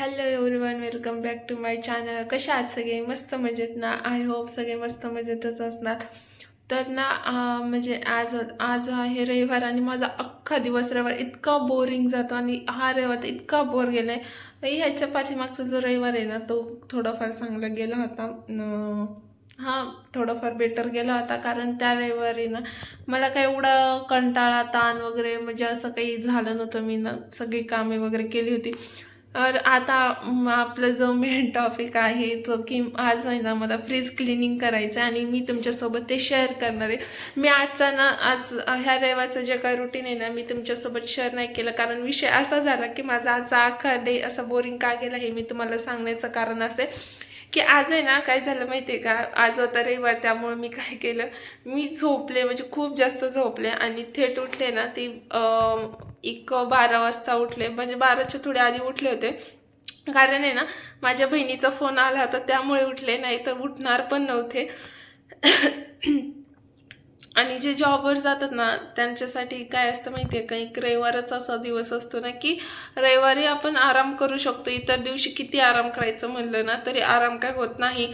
Hello everyone welcome back to my channel कशा आहात सगळे? मस्त मजेत ना? आय होप सगळे मस्त मजेतच असणार. तर ना म्हणजे आज आज आहे रविवार आणि माझा अख्खा दिवस रविवार इतका बोरिंग जातो आणि हा रविवार तर इतका बोर गेला आहे ह्याच्या पाठीमागचा जो रविवार आहे ना तो थोडाफार चांगला गेला होता. हा थोडाफार बेटर गेला होता कारण त्या रविवारी ना मला काही एवढा कंटाळा ताण वगैरे म्हणजे असं काही झालं नव्हतं. मी ना सगळी कामे वगैरे केली होती. तर आता आपला आपलं जो मेन टॉपिक आहे जो की आज आहे ना मला फ्रीज क्लिनिंग करायचं आहे आणि मी तुमच्यासोबत ते शेअर करणार आहे. मी आजचा ना आज ह्या रविवारचं जे काय रुटीन आहे ना मी तुमच्यासोबत शेअर नाही केलं. कारण विषय असा झाला की माझा आजचा अख्खा डे असा बोरिंग का गेला हे मी तुम्हाला सांगण्याचं कारण असेल की आज आहे ना काय झालं माहिती आहे का? आज होता रविवार त्यामुळे मी काय केलं? मी झोपले म्हणजे खूप जास्त झोपले आणि थेट उठले ना ती एक बारा वाजता उठले. म्हणजे बाराच्या थोडे आधी उठले होते. कारण आहे ना माझ्या बहिणीचा फोन आला होता त्यामुळे उठले. नाही तर उठणार पण नव्हते. आणि जे जॉबवर जातात ना त्यांच्यासाठी काय असतं माहिती आहे का? एक रविवारच असा दिवस असतो ना की रविवारी आपण आराम करू शकतो. इतर दिवशी किती आराम करायचं म्हणलं ना तरी आराम काय होत नाही.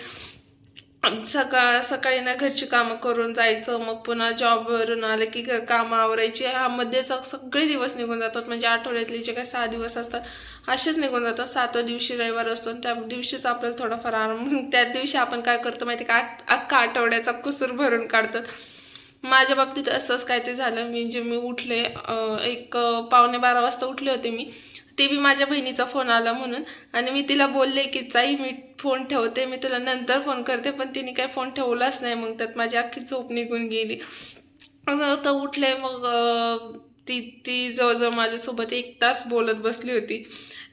सकाळ सकाळी ना घरची कामं करून जायचं मग पुन्हा जॉबवरून आलं की कामं आवरायची. ह्यामध्ये सगळे दिवस निघून जातात. म्हणजे आठवड्यातले जे काही सहा दिवस असतात असेच निघून जातात. सातव्या दिवशी रविवार असतो आणि त्या दिवशीच आपल्याला थोडाफार आराम. त्या दिवशी आपण काय करतो माहिती का? आठ अख्खा आठवड्याचा कुसूर भरून काढतात माझ्या बाबतीत असंच काय ते झालं. मी जे मी उठले एक पावणे बारा वाजता उठले होते मी ते बी माझ्या बहिणीचा फोन आला म्हणून. आणि मी तिला बोलले की चाई मी फोन ठेवते मी तुला नंतर फोन करते पण तिने काय फोन ठेवलाच नाही. मग त्यात माझी अख्खी झोप निघून गेली. मग तर उठले मग ती ती जवळजवळ माझ्यासोबत एक तास बोलत बसली होती.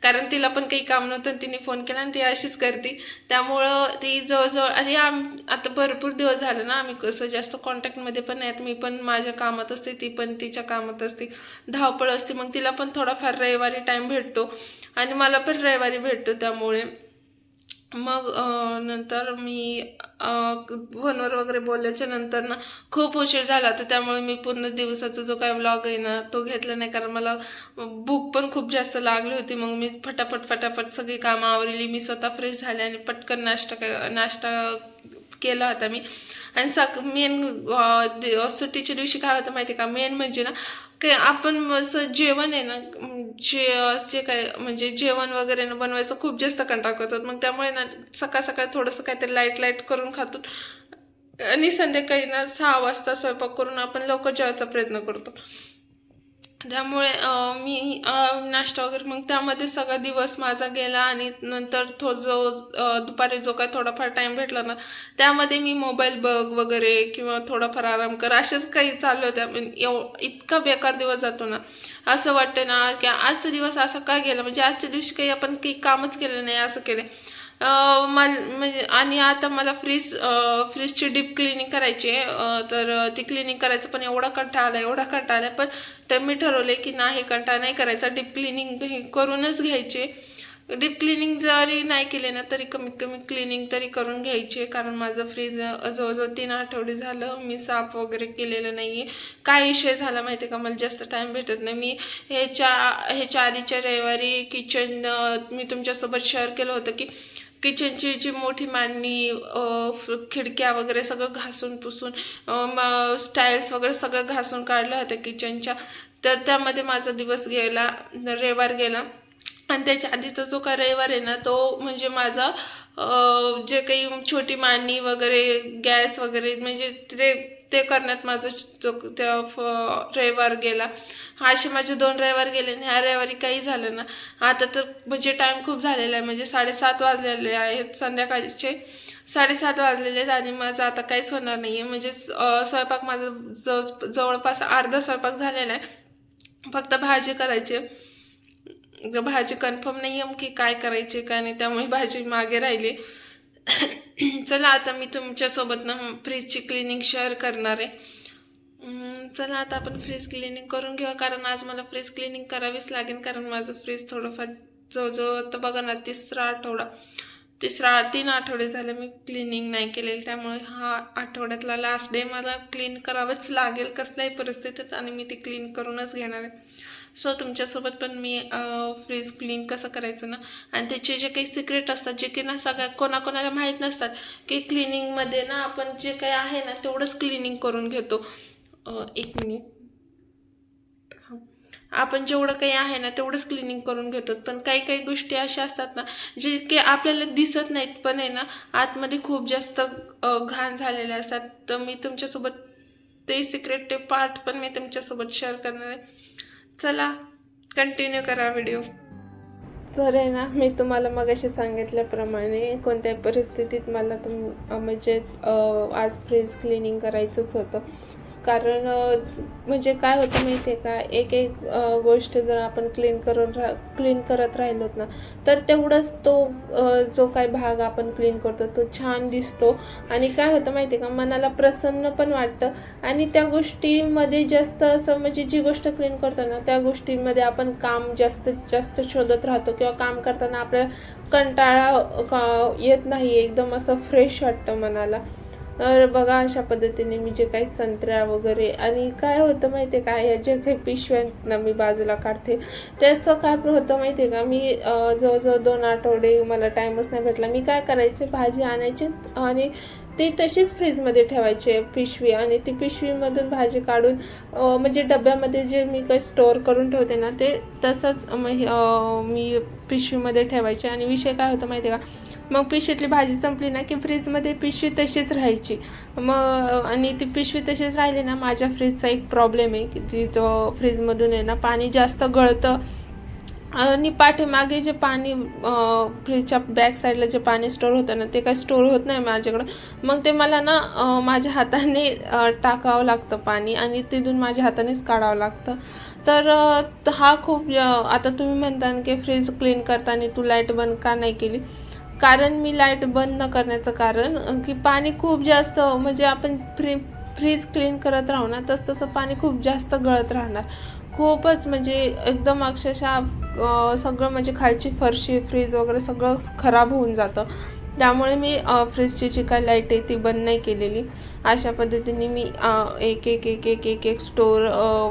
कारण तिला पण काही काम नव्हतं तिने फोन केला आणि ती अशीच करते. त्यामुळं ती जवळजवळ आणि आम आता भरपूर दिवस झाले ना आम्ही कसं जास्त कॉन्टॅक्टमध्ये पण आहेत मी पण माझ्या कामात असते ती पण तिच्या कामात असते. धावपळ असते. मग तिला पण थोडाफार रविवारी टाईम भेटतो. आणि मला पण रविवारी भेटतो त्यामुळे. मग नंतर मी फोनवर वगैरे बोलल्याच्या नंतर ना खूप उशीर झाला. तर त्यामुळे मी पूर्ण दिवसाचा जो काय व्लॉग आहे ना तो घेतला नाही. कारण मला भूक पण खूप जास्त लागली होती. मग मी फटाफट फटाफट सगळी कामं आवरली. मी स्वतः फ्रेश झाले आणि पटकन नाश्ता नाश्ता केला होता मी. आणि सक मेन सुट्टीच्या दिवशी काय होतं माहिती आहे का? मेन म्हणजे ना काय आपण असं जेवण आहे ना जे जे काय म्हणजे जेवण वगैरे ना बनवायचं खूप जास्त कंटाळ करतात. मग त्यामुळे ना सकाळ सकाळ थोडंसं काहीतरी लाइट लाइट करून खातो. आणि संध्याकाळी ना सहा वाजता स्वयंपाक करून आपण लवकर जेवायचा प्रयत्न करतो. त्यामुळे मी नाश्ता वगैरे मग त्यामध्ये सगळा दिवस माझा गेला आणि नंतर तो जो दुपारी जो काय थोडाफार टाईम भेटला ना त्यामध्ये मी मोबाईल बघ वगैरे किंवा थोडाफार आराम कर असेच काही चालू होत्या. एव इतका बेकार दिवस जातो ना. असं वाटतं ना की आजचा दिवस असा का गेला? म्हणजे आजच्या दिवशी काही आपण काही कामच केलं नाही असं केलं मल म्हणजे आणि आता मला फ्रीज फ्रीजची डीप क्लिनिंग करायची आहे. तर ती क्लिनिंग करायचं पण एवढा कंटाळा आला एवढा कंटाळा आला पण तर मी ठरवले की नाही कंटाळा नाही करायचा. डीप क्लिनिंग करूनच घ्यायचे डीप क्लिनिंग जरी नाही केले ना तरी कमीत कमी क्लिनिंग तरी करून घ्यायचे कारण माझं फ्रीज जवळजवळ तीन आठवडे झालं. मी साफ वगैरे केलेलं नाही आहे काय विषय झाला माहिती आहे का? मला जास्त टाईम भेटत नाही. मी ह्याच्या ह्याच्या आधीच्या रविवारी किचन मी तुमच्यासोबत शेअर केलं होतं की किचनची जी मोठी मांडणी खिडक्या वगैरे सगळं घासून पुसून स्टाईल्स वगैरे सगळं घासून काढलं होतं किचनच्या. तर त्यामध्ये माझा दिवस गेला रविवार गेला. आणि त्याच्या आधीचा जो का रविवार आहे ना तो म्हणजे माझा जे काही छोटी मांडणी वगैरे गॅस वगैरे म्हणजे ते ते करण्यात माझं त्या फ- रविवार गेला. असे माझे दोन रविवार गेले आणि ह्या रविवारी काही झालं ना. आता तर म्हणजे टाईम खूप झालेला आहे. म्हणजे साडेसात वाजलेले आहेत संध्याकाळचे. साडेसात वाजलेले आहेत आणि माझं आता काहीच होणार नाही आहे म्हणजे स्वयंपाक माझं जवळ जवळपास अर्धा स्वयंपाक झालेला आहे. फक्त भाजी करायची भाजी कन्फर्म नाही आहे की काय करायची काय नाही. त्यामुळे भाजी मागे राहिली. चला आता मी तुमच्यासोबत ना फ्रीजची क्लिनिंग शेअर करणार आहे. चला आता आपण फ्रीज क्लिनिंग करून घेऊ कारण आज मला फ्रीज क्लिनिंग करावीच लागेल कारण माझं फ्रीज थोडंफार जवळजवळ आता बघा ना तिसरा आठवडा. तिसरा तीन आठवडे झाले मी क्लिनिंग नाही केलेली त्यामुळे हा आठवड्यातला लास्ट डे मला क्लीन करावंच लागेल कसल्याही परिस्थितीत आणि मी ते क्लीन करूनच घेणार आहे. सो तुमच्यासोबत पण मी फ्रीज क्लीन कसं करायचं ना? आणि त्याचे जे काही सिक्रेट असतात जे की ना सगळ्या कोणाकोणाला माहीत नसतात की क्लिनिंगमध्ये ना आपण जे काही आहे ना तेवढंच क्लिनिंग करून घेतो. एक मिनिट आपण जेवढं काही आहे ना तेवढंच क्लिनिंग करून घेतो. पण काही काही गोष्टी अशा असतात ना जे की आपल्याला दिसत नाहीत. पण आहे ना आतमध्ये खूप जास्त घाण झालेले असतात. तर मी तुमच्यासोबत ते सिक्रेट ते पार्ट पण मी तुमच्यासोबत शेअर करणार आहे. चला कंटिन्यू करा व्हिडिओ तर आहे ना मी तुम्हाला मगाशी सांगितल्याप्रमाणे कोणत्याही परिस्थितीत मला तुम म्हणजे आज फ्रीज क्लिनिंग करायचंच होतं. कारण म्हणजे काय होतं माहिती आहे का? एक एक गोष्ट जर आपण क्लीन करून रा क्लीन करत राहिलोत ना तर तेवढंच तो जो काही भाग आपण क्लीन करतो तो छान दिसतो. आणि काय होतं माहिती आहे का? मनाला प्रसन्न पण वाटतं. आणि त्या गोष्टीमध्ये जास्त असं म्हणजे जी गोष्ट क्लीन करतो ना त्या गोष्टीमध्ये आपण काम जास्तीत जास्त शोधत राहतो किंवा काम करताना आपल्याला कंटाळा का- येत नाही एकदम असं फ्रेश वाटतं मनाला. तर बघा अशा पद्धतीने मी जे काही संत्र्या वगैरे आणि काय होतं माहिती आहे का या जे काही पिशव्यांना ना मी बाजूला काढते त्याचं काय होतं माहिती आहे का मी जवळजवळ दोन आठवडे मला टाईमच नाही भेटला. मी काय करायचे भाजी आणायची आणि ती तशीच फ्रीजमध्ये ठेवायची पिशवी आणि ती पिशवीमधून भाजी काढून म्हणजे डब्यामध्ये जे मी काही स्टोअर करून ठेवते ना ते तसंच हे, मी पिशवीमध्ये ठेवायचे. आणि विषय काय होता माहिती आहे का मग पिशवीतली भाजी संपली ना की फ्रीजमध्ये पिशवी तशीच राहायची. मग आणि ती पिशवी तशीच राहिली ना माझ्या फ्रीजचा एक प्रॉब्लेम आहे की ती तो फ्रीजमधून आहे ना पाणी जास्त गळतं. आणि पाठीमागे जे पाणी फ्रीजच्या बॅक साईडला जे पाणी स्टोर होतं ना ते काही स्टोर होत नाही माझ्याकडं. मग ते मला ना माझ्या हाताने टाकावं लागतं पाणी आणि तिथून माझ्या हातानेच काढावं लागतं. तर हा खूप आता तुम्ही म्हणता की फ्रीज क्लीन करताना तू लाइट बंद का नाही केली? कारण मी लाइट बंद न करण्याचं कारण की पाणी खूप जास्त म्हणजे आपण फ्री फ्रीज क्लीन करत राहू ना तसं तसं पाणी खूप जास्त गळत राहणार. खूपच म्हणजे एकदम अक्षरशः सगळं म्हणजे खालची फरशी फ्रीज वगैरे सगळं खराब होऊन जातं. त्यामुळे मी फ्रीजची जी काय लाइट आहे ती बंद नाही केलेली. अशा पद्धतीने मी एक एक एक एक एक एक स्टोअर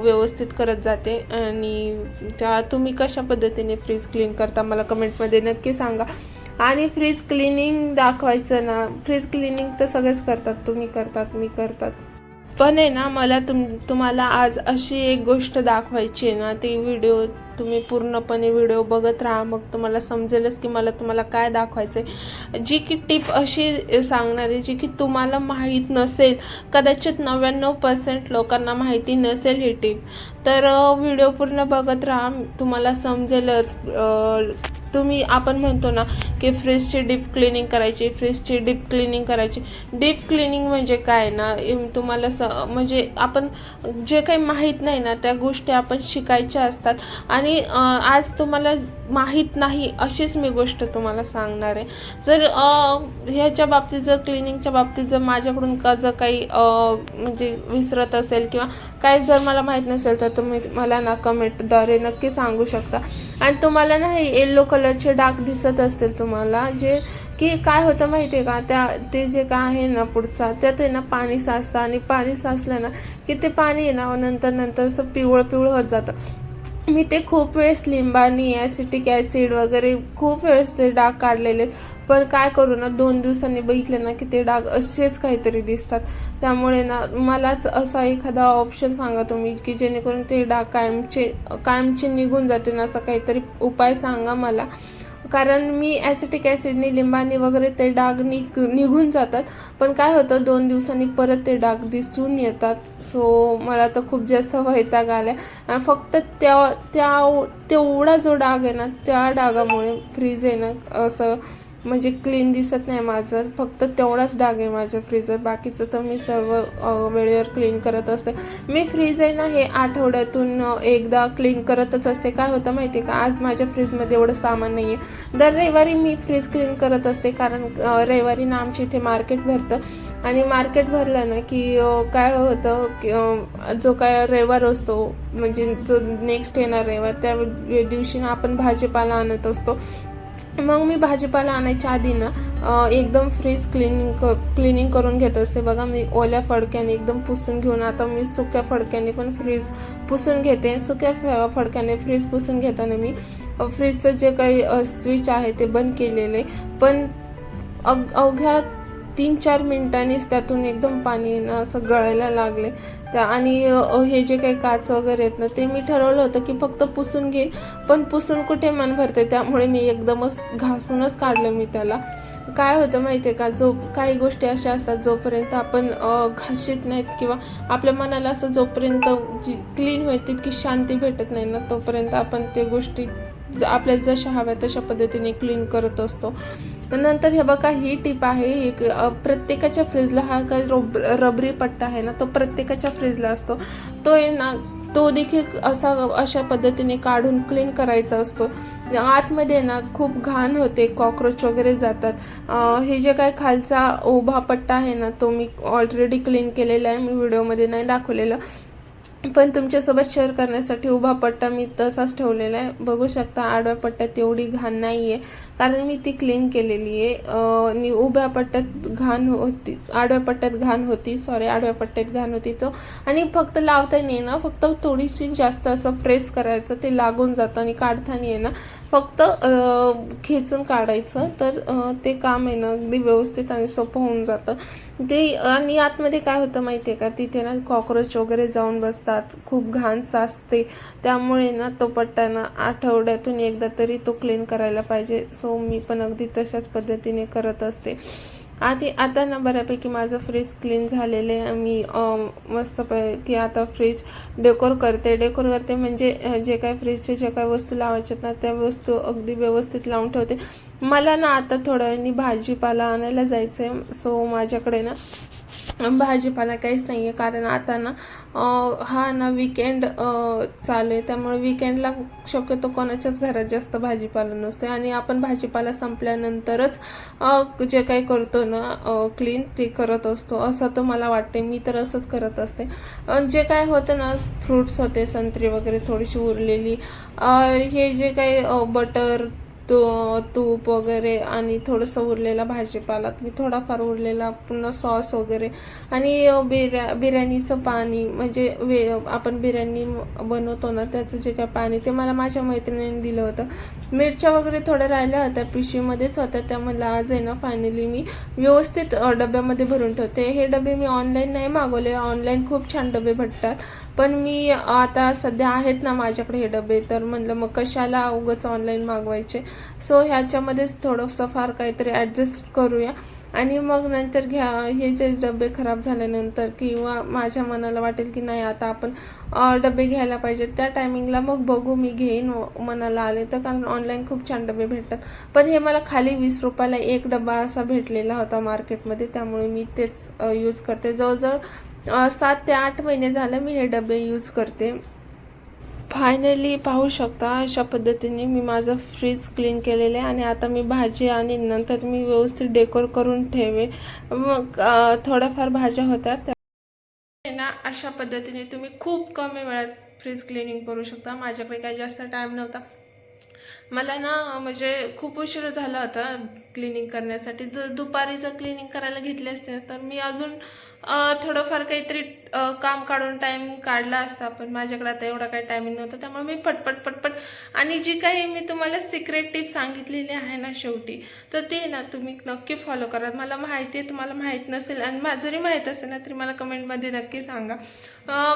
व्यवस्थित करत जाते. आणि त्या तुम्ही कशा पद्धतीने फ्रीज क्लीन करता मला कमेंटमध्ये नक्की सांगा. आणि फ्रीज क्लिनिंग दाखवायचं ना. फ्रीज क्लिनिंग तर सगळेच करतात. तुम्ही करतात मी करतात. पण आहे ना मला तुम तुम्हाला आज अशी एक गोष्ट दाखवायची आहे ना ती व्हिडिओ तुम्ही पूर्णपणे व्हिडिओ बघत राहा. मग तुम्हाला समजेलच की मला तुम्हाला काय दाखवायचं आहे जी की टिप अशी सांगणार आहे जी की तुम्हाला माहीत नसेल कदाचित नव्याण्णव पर्सेंट लोकांना माहिती नसेल ही टिप तर व्हिडिओ पूर्ण बघत राहा. तुम्हाला समजेलच तुम्ही आपण म्हणतो ना की फ्रीजची डीप क्लिनिंग करायची फ्रीजची डीप क्लिनिंग करायची. डीप क्लिनिंग म्हणजे काय ना तुम्हाला स म्हणजे आपण जे काही माहीत नाही ना त्या गोष्टी आपण शिकायच्या असतात. आणि आज तुम्हाला माहीत नाही अशीच मी गोष्ट तुम्हाला सांगणार आहे. जर ह्याच्या बाबतीत जर क्लिनिंगच्या बाबतीत जर माझ्याकडून का जर काही म्हणजे विसरत असेल किंवा काही जर मला माहीत नसेल तर तुम्ही मला ना कमेंटद्वारे नक्की सांगू शकता. आणि तुम्हाला ना हे येल्लो कलरचे डाग दिसत असतील तुम्हाला जे की काय होतं माहिती आहे का त्या ते जे काय आहे ना पुढचा त्यात आहे ना पाणी साचतं आणि पाणी साचलं ना की ते पाणी आहे ना नंतर नंतर असं पिवळं पिवळं होत जातं मी ते खूप वेळेस लिंबानी ॲसिटिक ॲसिड वगैरे खूप वेळेस ते डाग काढलेले आहेत. पण काय करू ना दोन दिवसांनी बघितले ना की ते डाग असेच काहीतरी दिसतात. त्यामुळे ना मलाच असा एखादा ऑप्शन सांगा तुम्ही की जेणेकरून ते डाग कायमचे कायमचे निघून जातील असा काहीतरी उपाय सांगा मला. कारण मी ॲसिटिक ॲसिडने लिंबाने वगैरे ते डाग निघ निघून जातात. पण काय होतं दोन दिवसांनी परत ते डाग दिसून येतात. सो मला तर खूप जास्त वैताग आला आणि फक्त त्या त्या तेवढा जो डाग आहे ना त्या डागामुळे फ्रीज आहे ना असं म्हणजे क्लीन दिसत नाही माझं. फक्त तेवढाच डाग आहे माझ्या फ्रीजर बाकीचं तर मी सर्व वेळेवर क्लीन करत असते. मी फ्रीज आहे ना हे आठवड्यातून एकदा क्लीन करतच असते. काय होतं माहिती आहे का? आज माझ्या फ्रीजमध्ये एवढं सामान नाही आहे दर रविवारी मी फ्रीज क्लीन करत असते कारण रविवारी ना आमच्या इथे मार्केट भरतं. आणि मार्केट भरलं ना की काय होतं की जो काय रविवार असतो म्हणजे जो नेक्स्ट येणार रविवार त्या दिवशी ना आपण भाजीपाला आणत असतो. मग मी भाजीपाला आणायच्या आधी ना एकदम फ्रीज क्लिनिंग क क्लिनिंग करून घेत असते. बघा मी ओल्या फडक्याने एकदम पुसून घेऊन आता मी सुक्या फडक्याने पण फ्रीज पुसून घेते. सुक्या फ- फडक्याने फ्रीज पुसून घेताना मी फ्रीजचं जे काही स्विच आहे ते बंद केलेले पण अग अवघ्या तीन चार मिनिटांनीच त्यातून एकदम पाणी असं गळायला लागले. त्या आणि हे जे काही काच वगैरे आहेत ना ते मी ठरवलं होतं की फक्त पुसून घेईन. पण पुसून कुठे मन भरते त्यामुळे मी एकदमच घासूनच काढलं मी त्याला. काय होतं माहिती आहे का? जो काही गोष्टी अशा असतात जोपर्यंत आपण अ, घाशीत नाहीत किंवा आपल्या मनाला असं जोपर्यंत जी क्लीन होईल तितकी शांती भेटत नाही ना तोपर्यंत आपण ते गोष्टी ज- आपल्याला जशा हव्या तशा पद्धतीने क्लीन करत असतो. नंतर हे बघा ही टीप आहे. एक प्रत्येकाच्या फ्रीजला हा काय रब रबरी पट्टा आहे ना तो प्रत्येकाच्या फ्रीजला असतो. तो आहे ना तो देखील असा अशा पद्धतीने काढून क्लीन करायचा असतो. आतमध्ये ना खूप घाण होते कॉक्रोच वगैरे जातात. हे जे काय खालचा उभा पट्टा आहे ना तो मी ऑलरेडी क्लीन केलेला आहे. मी व्हिडिओमध्ये नाही दाखवलेलं. पण तुमच्यासोबत शेअर करण्यासाठी उभा पट्टा मी तसाच ठेवलेला आहे. बघू शकता आडव्या पट्ट्यात एवढी घाण नाही आहे कारण मी ती क्लीन केलेली आहे. आणि उभ्या पट्ट्यात घाण होती आडव्या पट्ट्यात घाण होती. सॉरी आडव्या पट्ट्यात घाण होती तो. आणि फक्त लावता नाही ना फक्त थोडीशी जास्त असं प्रेस करायचं ते लागून जातं आणि काढताना नाही ना फक्त खेचून काढायचं. तर ते काम आहे ना अगदी व्यवस्थित आणि सोपं होऊन जातं. ते आणि आतमध्ये काय होतं माहिती आहे का? तिथे ना कॉक्रोच वगैरे जाऊन बसतात. खूप घाण साचते त्यामुळे ना तो पट्टा ना आठवड्यातून एकदा तरी तो क्लीन करायला पाहिजे. सो मी पण अगदी तशाच पद्धतीने करत असते. आधी आता ना बऱ्यापैकी माझं फ्रीज क्लीन झालेलं आहे. मी मस्तपैकी आता फ्रीज डेकोर करते. डेकोर करते म्हणजे जे काय फ्रीजचे जे काय वस्तू लावायच्यात ना त्या वस्तू अगदी व्यवस्थित लावून ठेवते. मला ना आता थोड्या वेळाने भाजीपाला आणायला जायचं आहे सो माझ्याकडे ना भाजीपाला काहीच नाही आहे कारण आता ना हा ना विकेंड चालू आहे. त्यामुळे विकेंडला शक्यतो कोणाच्याच घरात जास्त भाजीपाला नसतो आणि आपण भाजीपाला संपल्यानंतरच जे काही करतो ना क्लीन ते करत असतो. असं तर मला वाटते मी तर असंच करत असते. जे काय होतं ना फ्रुट्स होते संत्री वगैरे थोडीशी उरलेली. हे जे काही बटर तू तूप वगैरे आणि थोडंसं उरलेला भाजीपाला थोडाफार उरलेला पुन्हा सॉस वगैरे आणि बिर्या बिर्याणीचं पाणी म्हणजे वे आपण बिर्याणी बनवतो ना त्याचं जे काय पाणी ते मला माझ्या मैत्रिणीने दिलं होतं. मिरच्या वगैरे थोड्या राहिल्या होत्या पिशवीमध्येच होत्या त्या मला आज आहे ना फायनली मी व्यवस्थित डब्यामध्ये भरून ठेवते. हे डबे मी ऑनलाईन नाही मागवले. ऑनलाईन खूप छान डबे भेटतात. पण मी आता सध्या आहेत ना माझ्याकडे हे डबे. तर म्हणलं मग कशाला उगाच ऑनलाईन मागवायचे? सो ह्याच्यामध्येच थोडंसं फार काहीतरी ॲडजस्ट करूया. आणि मग नंतर घ्या हे जे डबे खराब झाल्यानंतर किंवा माझ्या मनाला वाटेल की नाही आता आपण डबे घ्यायला पाहिजेत. त्या टायमिंगला मग बघू मी घेईन मनाला आले तर कारण ऑनलाईन खूप छान डबे भेटतात. पण हे मला खाली वीस रुपयाला एक डबा असा भेटलेला होता मार्केटमध्ये त्यामुळे मी तेच यूज करते. जवळजवळ सात ते आठ महिने झालं मी हे डबे यूज करते. फायनली पाहू शकता अशा पद्धतीने मी माझं फ्रीज क्लीन केलेलं आहे आणि आता मी भाजी आणि नंतर मी व्यवस्थित डेकोर करून ठेवे मग थोड्याफार भाज्या होत्या त्या ना अशा पद्धतीने तुम्ही खूप कमी वेळात फ्रीज क्लिनिंग करू शकता. माझ्याकडे काही जास्त टाईम नव्हता. मला ना म्हणजे खूप उशीर झाला होता क्लिनिंग करण्यासाठी. जर दुपारी जर क्लिनिंग करायला घेतले असते तर मी अजून थोडंफार काहीतरी काम काढून टाईम काढला असता पण माझ्याकडे आता एवढा काही टायमिंग नव्हता त्यामुळे मी पटपट पटपट आणि जी काही मी तुम्हाला सिक्रेट टिप सांगितलेली आहे ना शेवटी तर ते ना तुम्ही नक्की फॉलो करा. मला माहिती आहे तुम्हाला माहीत नसेल आणि मा- जरी माहीत असेल ना तरी मला कमेंटमध्ये नक्की सांगा.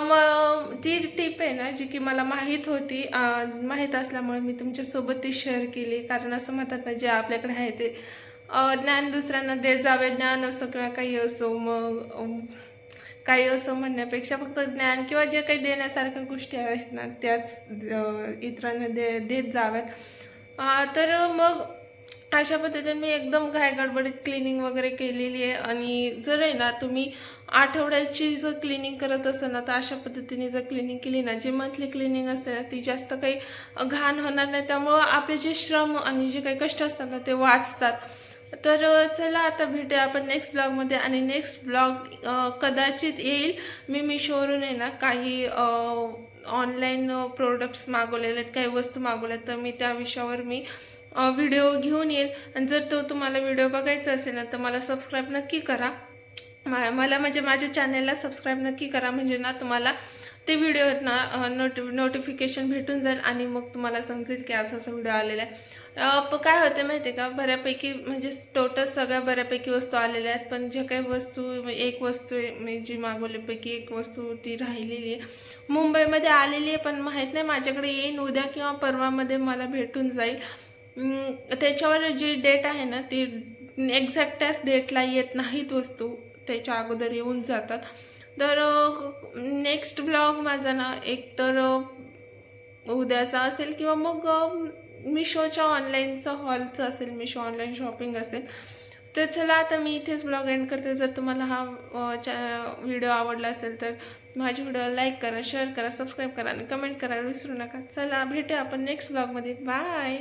मग ती टिप आहे ना जी की मला माहीत होती माहीत असल्यामुळे मी तुमच्यासोबत ती शेअर केली. कारण असं म्हणतात ना जे आपल्याकडे आहे ते ज्ञान दुसऱ्यांना देत जावे ज्ञान असो किंवा काही असो मग काही असं म्हणण्यापेक्षा फक्त ज्ञान किंवा जे काही देण्यासारख्या गोष्टी आहेत ना त्याच इतरांना दे देत जाव्यात. तर मग अशा पद्धतीने मी एकदम घाय गडबडीत क्लिनिंग वगैरे केलेली आहे. आणि जर आहे ना तुम्ही आठवड्याची जर क्लिनिंग करत असाल ना तर अशा पद्धतीने जर क्लिनिंग केली ना जी मंथली क्लिनिंग असते ना ती जास्त काही घाण होणार नाही. त्यामुळं आपले जे श्रम आणि जे काही कष्ट असतात ना ते वाचतात. तर चला आता भेटूया आपण नेक्स्ट ब्लॉगमध्ये आणि नेक्स्ट ब्लॉग कदाचित येईल. मी मिशोवरून आहे ना काही ऑनलाईन प्रोडक्ट्स मागवलेले आहेत काही वस्तू मागवल्या आहेत. तर मी त्या विषयावर मी व्हिडिओ घेऊन येईल. आणि जर तो तुम्हाला व्हिडिओ बघायचा असेल ना तर मला सबस्क्राईब नक्की करा. मा- मला म्हणजे माझ्या चॅनेलला सबस्क्राईब नक्की करा. म्हणजे ना तुम्हाला ते व्हिडिओ ना नोटि नोटिफिकेशन भेटून जाईल. आणि मग तुम्हाला समजेल की असा असा व्हिडिओ आलेला आहे. काय होते माहिती आहे का? बऱ्यापैकी म्हणजे टोटल सगळ्या बऱ्यापैकी वस्तू आलेल्या आहेत पण ज्या काही वस्तू एक वस्तू आहे मी जी मागवल्यापैकी एक वस्तू ती राहिलेली आहे. मुंबईमध्ये आलेली आहे पण माहीत नाही माझ्याकडे येईन उद्या किंवा परवामध्ये मला भेटून जाईल. त्याच्यावर जी डेट आहे ना ती एक्झॅक्ट त्याच डेटला येत नाहीत वस्तू. त्याच्या अगोदर येऊन जातात. तर नेक्स्ट ब्लॉग माझा ना एक तर उद्याचा असेल किंवा मग मिशोच्या ऑनलाईनचं हॉलचं असेल मिशो ऑनलाईन शॉपिंग असेल तर चला आता मी इथेच ब्लॉग एंड करते. जर तुम्हाला हा चॅ चा व्हिडिओ आवडला असेल तर माझ्या व्हिडिओ लाईक करा शेअर करा सबस्क्राईब करा आणि कमेंट करायला विसरू नका. चला भेटूया आपण नेक्स्ट ब्लॉगमध्ये बाय